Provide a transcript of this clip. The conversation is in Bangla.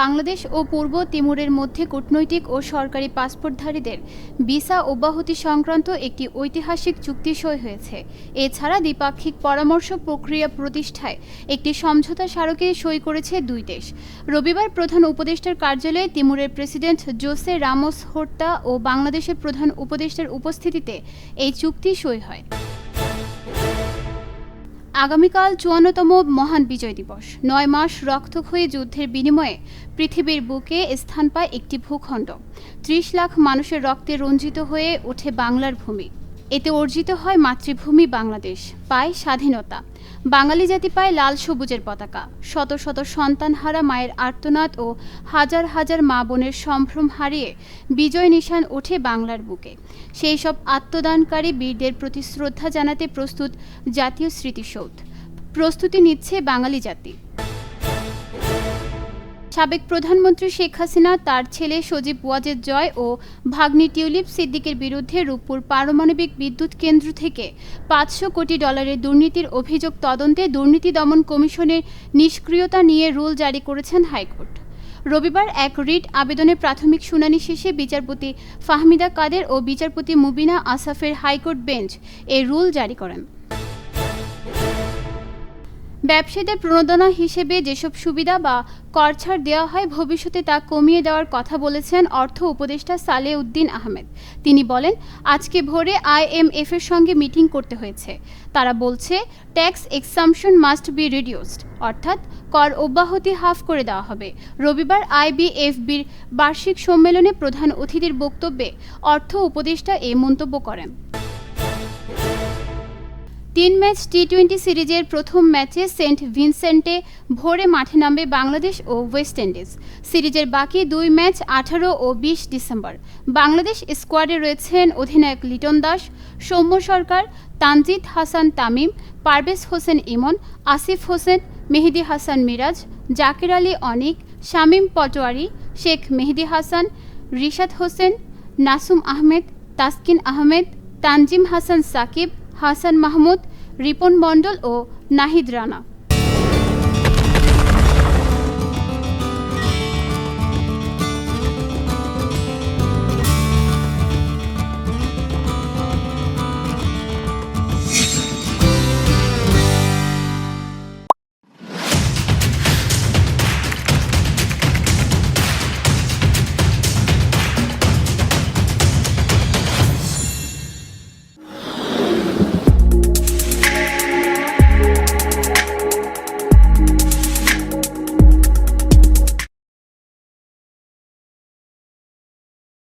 বাংলাদেশ ও পূর্ব তিমুরের মধ্যে কূটনৈতিক ও সরকারি পাসপোর্টধারীদের ভিসা অব্যাহতি সংক্রান্ত একটি ঐতিহাসিক চুক্তি সই হয়েছে। এছাড়া দ্বিপাক্ষিক পরামর্শ প্রক্রিয়া প্রতিষ্ঠায় একটি সমঝোতা স্মারকে সই করেছে দুই দেশ। রবিবার প্রধান উপদেষ্টার কার্যালয়ে তিমুরের প্রেসিডেন্ট জোসে রামোস হোর্তা ও বাংলাদেশের প্রধান উপদেষ্টার উপস্থিতিতে এই চুক্তি সই হয়। আগামীকাল চুয়ান্নতম মহান বিজয় দিবস। নয় মাস রক্তক্ষয়ী যুদ্ধের বিনিময়ে পৃথিবীর বুকে স্থান পায় একটি ভূখণ্ড। ত্রিশ লাখ মানুষের রক্তে রঞ্জিত হয়ে ওঠে বাংলার ভূমি। এতে অর্জিত হয় মাতৃভূমি বাংলাদেশ, পায় স্বাধীনতা। বাঙালি জাতি পায় লাল সবুজের পতাকা। শত শত সন্তানহারা মায়ের আর্তনাদ ও হাজার হাজার মা বোনের সম্ভ্রম হারিয়ে বিজয় নিশান ওঠে বাংলার বুকে। সেই সব আত্মদানকারী বীরদের প্রতি শ্রদ্ধা জানাতে প্রস্তুত জাতীয় স্মৃতিসৌধ। প্রস্তুতি নিচ্ছে বাঙালি জাতি। সাবেক প্রধানমন্ত্রী শেখ হাসিনা, তার ছেলে সজীব ওয়াজেদ জয় ও ভাগ্নি টিউলিপ সিদ্দিকের বিরুদ্ধে রূপপুর পারমাণবিক বিদ্যুৎ কেন্দ্র থেকে পাঁচশো কোটি ডলারের দুর্নীতির অভিযোগ তদন্তে দুর্নীতি দমন কমিশনের নিষ্ক্রিয়তা নিয়ে রুল জারি করেছেন হাইকোর্ট। রবিবার এক রিট আবেদনের প্রাথমিক শুনানি শেষে বিচারপতি ফাহমিদা কাদের ও বিচারপতি মুবিনা আসাফের হাইকোর্ট বেঞ্চ এই রুল জারি করেন। ব্যবসায়ীদের প্রণোদনা হিসেবে যেসব সুবিধা বা কর ছাড় দেওয়া হয়, ভবিষ্যতে তা কমিয়ে দেওয়ার কথা বলেছেন অর্থ উপদেষ্টা সালে উদ্দিন আহমেদ। তিনি বলেন, আজকে ভোরে আইএমএফ এর সঙ্গে মিটিং করতে হয়েছে। তারা বলছে, tax exemption must be reduced, অর্থাৎ কর অব্যাহতি হাফ করে দেওয়া হবে। রবিবার আইবিএফবির বার্ষিক সম্মেলনে প্রধান অতিথির বক্তব্যে অর্থ উপদেষ্টা এ মন্তব্য করেন। তিন ম্যাচ টি টোয়েন্টি সিরিজের প্রথম ম্যাচে সেন্ট ভিনসেন্টে ভোরে মাঠে নামবে বাংলাদেশ ও ওয়েস্ট ইন্ডিজ। সিরিজের বাকি দুই ম্যাচ আঠারো ও বিশ ডিসেম্বর। বাংলাদেশ স্কোয়াডে রয়েছেন অধিনায়ক লিটন দাস, সৌম্য সরকার, তানজিদ হাসান তামিম, পারভেজ হোসেন ইমন, আসিফ হোসেন, মেহেদি হাসান মিরাজ, জাকির আলী অনিক, শামীম পটোয়ারি, শেখ মেহেদি হাসান, রিশাদ হোসেন, নাসুম আহমেদ, তাসকিন আহমেদ, তানজিম হাসান সাকিব হাসান মাহমুদ রিপন মণ্ডল ও নাহিদ রানা।